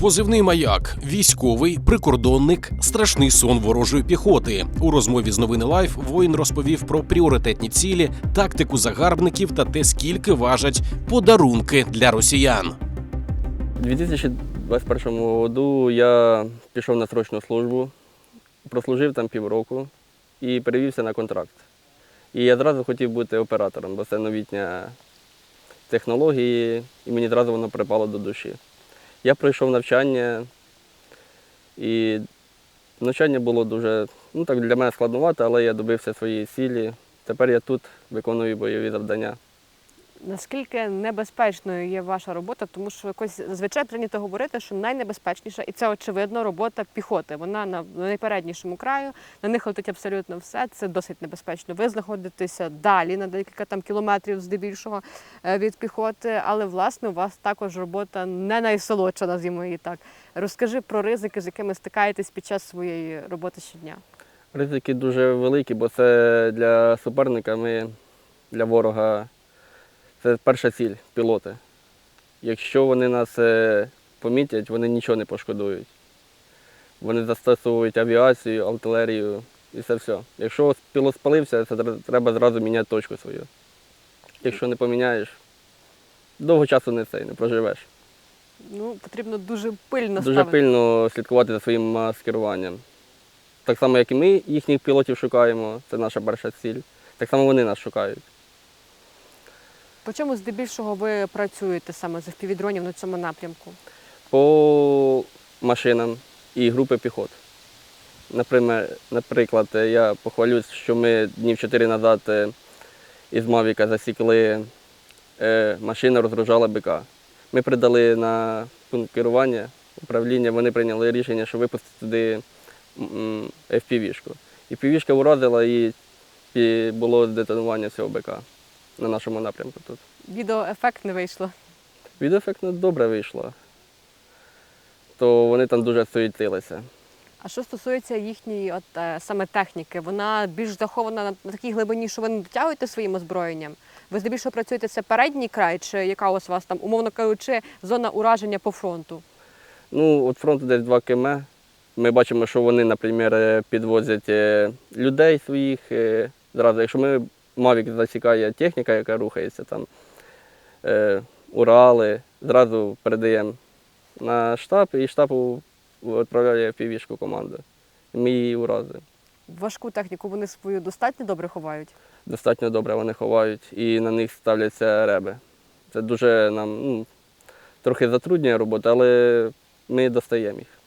Позивний маяк, військовий, прикордонник, страшний сон ворожої піхоти. У розмові з новини Лайф воїн розповів про пріоритетні цілі, тактику загарбників та те, скільки важать подарунки для росіян. У 2021 году я пішов на срочну службу, прослужив там півроку і перевівся на контракт. І я зразу хотів бути оператором, бо це новітня технології, і мені зразу воно припало до душі. Я пройшов навчання, і навчання було дуже ну, так, для мене складновато, але я добився своєї цілі. Тепер я тут виконую бойові завдання. Наскільки небезпечною є ваша робота, тому що якось зазвичай прийнято говорити, що найнебезпечніша, і це очевидно, робота піхоти. Вона на найпереднішому краю, на них летить абсолютно все. Це досить небезпечно. Ви знаходитеся далі на декілька там кілометрів здебільшого е, від піхоти, але власне у вас також робота не найсолодша, назвімо її так. Розкажи про ризики, з якими стикаєтесь під час своєї роботи щодня. Ризики дуже великі, бо це для суперника, ми для ворога це перша ціль пілоти. Якщо вони нас е, помітять, вони нічого не пошкодують. Вони застосовують авіацію, артилерію і це все. Якщо пілот спалився, це треба зразу міняти точку свою. Якщо не поміняєш, довго часу не цей, не проживеш. Ну потрібно дуже пильно Дуже ставити. пильно слідкувати за своїм маскируванням. Так само, як і ми їхніх пілотів шукаємо, це наша перша ціль. Так само вони нас шукають. По чому здебільшого ви працюєте саме з впівдронів на цьому напрямку? По машинам і групи піхот. Наприклад, я похвалюсь, що ми днів чотири назад е, із Мавіка засікли е, машину, розгружала БК. Ми придали на пункт керування управління, вони прийняли рішення, що випустити туди FPV-шку. І FPV-шка уразила і, було детонування цього БК на нашому напрямку тут. Відеоефект не вийшло. Відеоефектно добре вийшло. То вони там дуже суетилися. А що стосується їхньої от, е, саме техніки, вона більш захована на, на такій глибині, що ви не дотягуєте своїм озброєнням? Ви здебільшого працюєте це передній край, чи яка ось у вас там, умовно кажучи, зона ураження по фронту? Ну, от фронту десь 2 км. Ми бачимо, що вони, наприклад, підвозять е, людей своїх. е, Зразу, якщо ми Мавік засікає техніка, яка рухається, там е, Урали, зразу передаємо на штаб, і штаб відправляє півішку команду. Її уразимо. Важку техніку вони свою достатньо добре ховають. Достатньо добре вони ховають і на них ставляться реби. Це дуже нам ну, трохи затруднює роботу, але ми достаємо їх.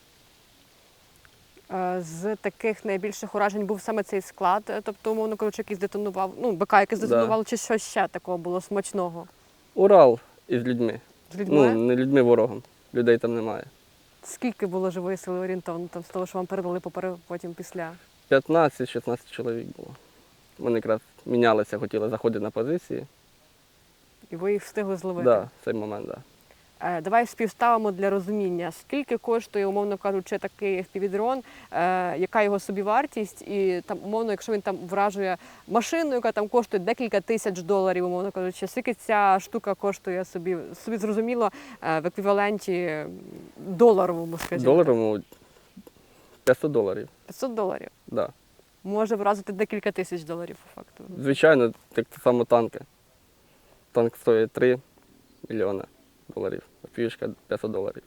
Е, З таких найбільших уражень був саме цей склад, е, тобто, умовно кажучи, який здетонував, ну, БК, який Да. чи щось ще такого було смачного Урал із людьми. з людьми. Ну, не людьми ворогом. Людей там немає. Скільки було живої сили орієнтовно там, з того, що вам передали поперед, потім після? 15-16 чоловік було. Вони якраз мінялися, хотіли заходити на позиції. І ви їх встигли зловити? Да, в цей момент, так. Да. Е, Давай співставимо для розуміння, скільки коштує, умовно кажучи, такий FPV-дрон, е, яка його собівартість, і там, умовно, якщо він там вражує машину, яка там коштує декілька тисяч доларів, умовно кажучи, скільки ця штука коштує собі, собі зрозуміло, е, в еквіваленті доларовому, скажімо. Доларовому 500 доларів. 500 доларів. Да. Може вразити декілька тисяч доларів по факту. Звичайно, так само танки. Танк стоїть 3 мільйони доларів, а пішка 500 доларів.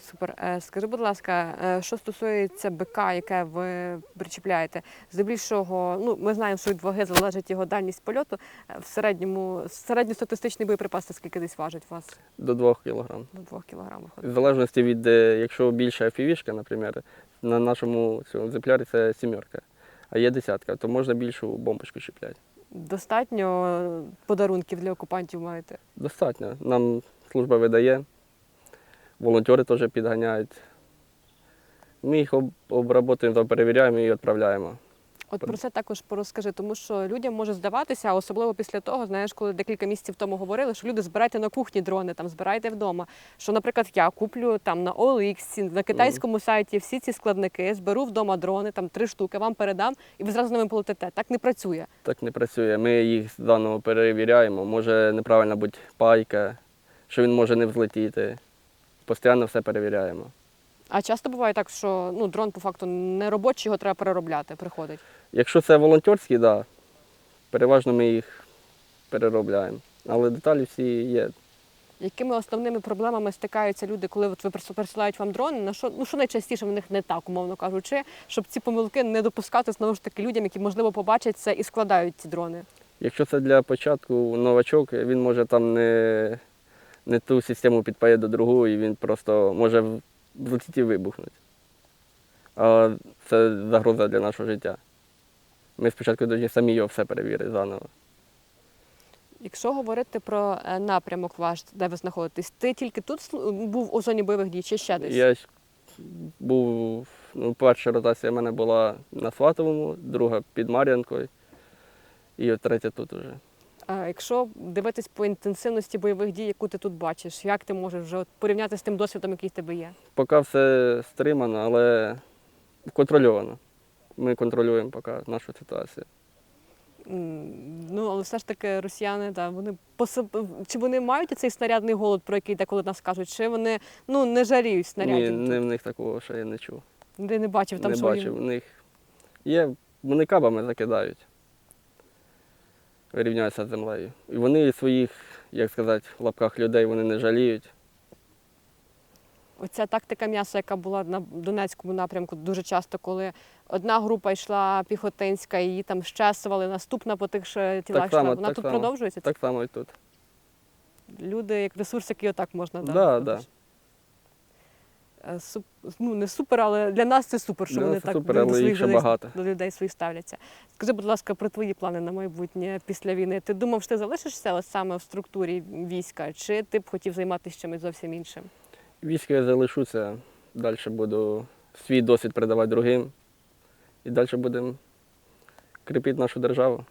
Супер. Е, Скажи, будь ласка, е, що стосується БК, яке ви причіпляєте, здебільшого, ну ми знаємо, що від ваги залежить його дальність польоту. Е, В середньому середньостатистичний боєприпас це скільки десь важить у вас До 2 кілограм. до 2 кг В залежності від, якщо більша FPV-шка, наприклад, на нашому цьому екземплярі це сімерка, а є десятка, то можна більшу бомбочку чіпляти. Достатньо подарунків для окупантів маєте. Достатньо. Нам служба видає, волонтери теж підганяють. Ми їх об- обработуємо, перевіряємо і відправляємо. От про це також порозкажи, тому що людям може здаватися, особливо після того, знаєш, коли декілька місяців тому говорили, що люди збирайте на кухні дрони, там збирайте вдома. Що, наприклад, я куплю там на OLX, на китайському сайті всі ці складники, зберу вдома дрони, там три штуки, вам передам, і ви зразу з ними полетите. Так не працює. Так не працює. Ми їх заново перевіряємо. Може неправильна бути пайка, що він може не взлетіти. постійно все перевіряємо. А часто буває так, що ну, дрон по факту не робочий, його треба переробляти, приходить. Якщо це волонтерські, так, да, переважно ми їх переробляємо. Але деталі всі є. Якими основними проблемами стикаються люди, коли от ви присилають вам дрон? На що ну що найчастіше в них не так, умовно кажучи, щоб ці помилки не допускати знову ж таки людям, які можливо побачать це і складають ці дрони. Якщо це для початку новачок, він може там не, не ту систему підпає до другої, він просто може в- влетіти і вибухнути. А це загроза для нашого життя. Ми спочатку повинні самі його все перевірити заново. Якщо говорити про е, напрямок ваш, де ви знаходитесь, ти тільки тут був у зоні бойових дій чи ще десь? Я був, ну, перша ротація в мене була на Сватовому, друга під Мар'янкою, і третя тут уже. Якщо дивитись по інтенсивності бойових дій, яку ти тут бачиш, як ти можеш вже от порівняти з тим досвідом, який в тебе є? Поки все стримано, але контрольовано. Ми контролюємо поки нашу ситуацію. Ну, але все ж таки росіяни, да, вони посип... чи вони мають цей снарядний голод, про який деколи нас кажуть, чи вони ну, не жаріють Ні, снарядів? не в них такого ще я не чув. Ти не бачив там не що бачив. У них є, вони кабами закидають. Вирівняються з землею. І вони своїх, як сказати, в лапках людей вони не жаліють. Оця тактика м'яса, яка була на Донецькому напрямку, дуже часто, коли одна група йшла піхотинська, її там щесували, наступна по тих ж тілах йшла. Вона так тут само. продовжується. Так само і тут. Люди як ресурс, який отак можна Да, дати. да. Суп- ну, не супер, але для нас це супер, що Для вони так супер, до своїх людей, багато. до людей своїх ставляться. Скажи, будь ласка, про твої плани на майбутнє після війни. Ти думав, що ти залишишся ось саме в структурі війська, чи ти б хотів займатися чимось зовсім іншим? Військо я залишуся, далі буду свій досвід передавати другим. І далі будемо кріпити нашу державу.